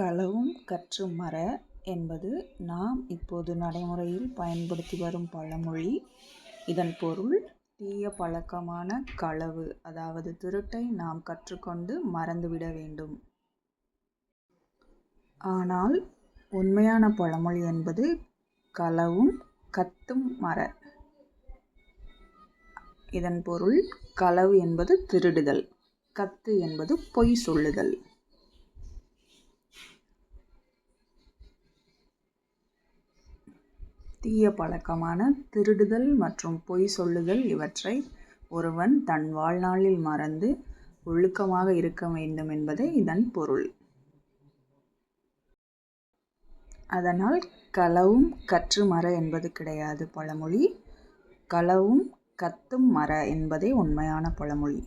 களவும் கற்று மற என்பது நாம் இப்போது நடைமுறையில் பயன்படுத்தி வரும் பழமொழி. இதன் பொருள் தீய பழக்கமான களவு அதாவது திருட்டை நாம் கற்றுக்கொண்டு மறந்துவிட வேண்டும். ஆனால் உண்மையான பழமொழி என்பது களவும் கத்தும் மற. இதன் பொருள் களவு என்பது திருடுதல் கத்து என்பது பொய் சொல்லுதல். தீய பழக்கமான திருடுதல் மற்றும் பொய் சொல்லுதல் இவற்றை ஒருவன் தன் வாழ்நாளில் மறந்து ஒழுக்கமாக இருக்க வேண்டும் என்பதே இதன் பொருள். அதனால் களவும் கற்று மற என்பது கிடையாது பழமொழி. களவும் கத்தும் மற என்பதே உண்மையான பழமொழி.